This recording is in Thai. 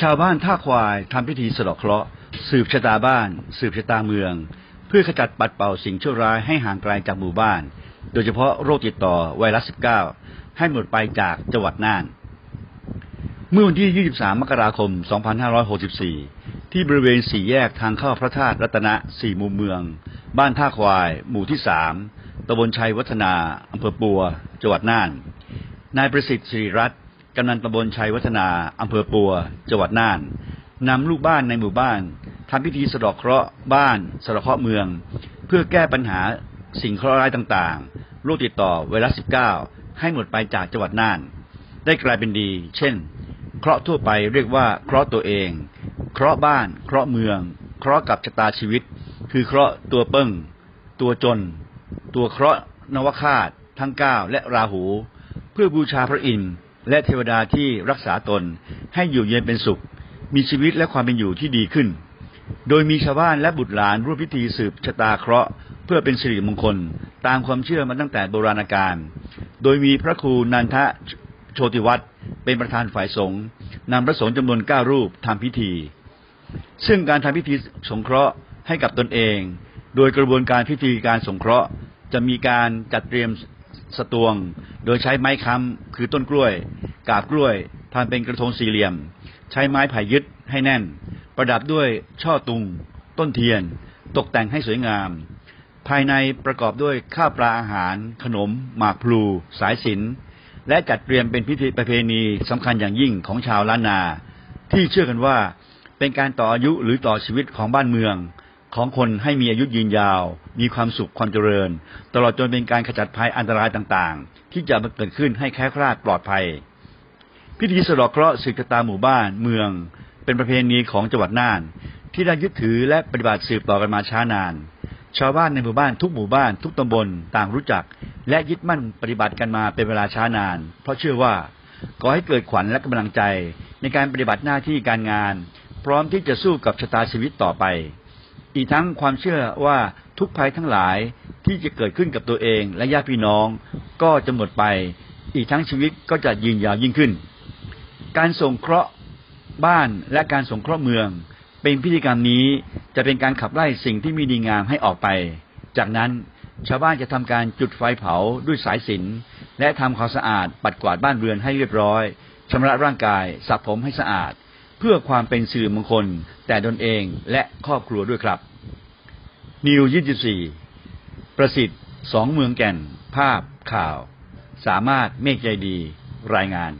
ชาวบ้านท่าควายทำพิธีสะเดาะเคราะห์สืบชะตาบ้าน สืบชะตาเมือง เพื่อขจัดปัดเป่าสิ่งชั่วร้ายให้ห่างไกลจากหมู่บ้าน โดยเฉพาะโรคติดต่อไวรัส 19 ให้หมดไปจากจังหวัดน่าน เมื่อวันที่ 23 มกราคม 2564 ที่บริเวณสี่แยกทางเข้าพระธาตุรัตนะสี่มุมเมือง บ้านท่าควาย หมู่ที่3ตำบลชัยวัฒนาอำเภอปัว จังหวัดน่าน นายประสิทธิ์สิริรัตน์ กำนันตำบลชัยวัฒนาอำเภอปัว จังหวัดน่านนำลูกบ้านในหมู่บ้านทำพิธีสะเดอกเคราะห์บ้านสะเดาะเคราะห์เมือง เพื่อแก้ปัญหาสิ่งเคราะห์ร้ายต่างๆโรคติดต่อไวรัส 19 ให้หมดไปจากจังหวัดน่าน ได้กลายเป็นดี เช่น เคราะห์ทั่วไปเรียกว่าเคราะห์ตัวเอง เคราะห์บ้าน เคราะห์เมือง เคราะห์กับชะตาชีวิต คือเคราะห์ตัวเปิ้ง ตัวจน ตัวเคราะห์นวคาตทั้งเก้าและราหู เพื่อบูชาพระอินทร์ และเทวดาที่รักษาตนให้อยู่เย็นเป็นสุข มีชีวิตและความเป็นอยู่ที่ดีขึ้น โดยมีชาวบ้านและบุตรหลานร่วมพิธีสืบชะตาเคราะห์เพื่อเป็นสิริมงคล ตามความเชื่อมาตั้งแต่โบราณกาล โดยมีพระครูนันทะโชติวัตรเป็นประธานฝ่ายสงฆ์นำพระสงฆ์จำนวนเก้ารูปทำพิธี ซึ่งการทำพิธีสงเคราะห์ให้กับตนเอง โดยกระบวนการพิธีการสงเคราะห์จะมีการจัดเตรียม สตวง โดยใช้ไม้ค้ำคือต้นกล้วย กาบกล้วยทำเป็นกระทงสี่เหลี่ยม ใช้ไม้ไผ่ยึดให้แน่น ประดับด้วยช่อตุง ต้นเทียน ตกแต่งให้สวยงาม ภายในประกอบด้วยข้าวปลาอาหาร ขนม หมากพลู สายสิญจนและจัดเตรียมเป็นพิธีประเพณีสำคัญอย่างยิ่งของชาวล้านนา ที่เชื่อกันว่าเป็นการต่ออายุหรือต่อชีวิตของบ้านเมือง ของคนให้มีอายุยืนยาว มีความสุขความเจริญ ตลอดจนเป็นการขจัดภัยอันตรายต่างๆ ที่จะเกิดขึ้นให้แค้คลาดปลอดภัย พิธีสะเดอกเคราะห์สืบชะตาหมู่บ้านเมือง เป็นประเพณีของจังหวัดน่าน ที่ได้ยึดถือและปฏิบัติสืบต่อกันมาช้านาน ชาวบ้านในหมู่บ้านทุกหมู่บ้านทุกตำบลต่างรู้จัก และยึดมั่นปฏิบัติกันมาเป็นเวลาช้านาน เพราะเชื่อว่าก่อให้เกิดขวัญและกำลังใจในการปฏิบัติหน้าที่การงาน พร้อมที่จะสู้กับชะตาชีวิตต่อไป อีกทั้งความเชื่อว่าทุกภัยทั้งหลายที่จะเกิดขึ้นกับตัวเองและญาติพี่น้องก็จะหมดไป อีกทั้งชีวิตก็จะยืนยาวยิ่งขึ้น การส่งเคราะห์บ้านและการส่งเคราะห์เมือง เป็นพิธีกรรมนี้จะเป็นการขับไล่สิ่งที่ไมีดีงามให้ออกไป จากนั้นชาวบ้านจะทำการจุดไฟเผาด้วยสายสิญจนและทำความสะอาดปัดกวาดบ้านเรือนให้เรียบร้อยชำระร่างกายสระผมให้สะอาด เพื่อความเป็นสิริมงคลแต่ตนเองและครอบครัวด้วยครับ นิวยี่สี่ประสิทธิ์สองเมืองแก่น ภาพข่าว สามารถเมฆใจดี รายงาน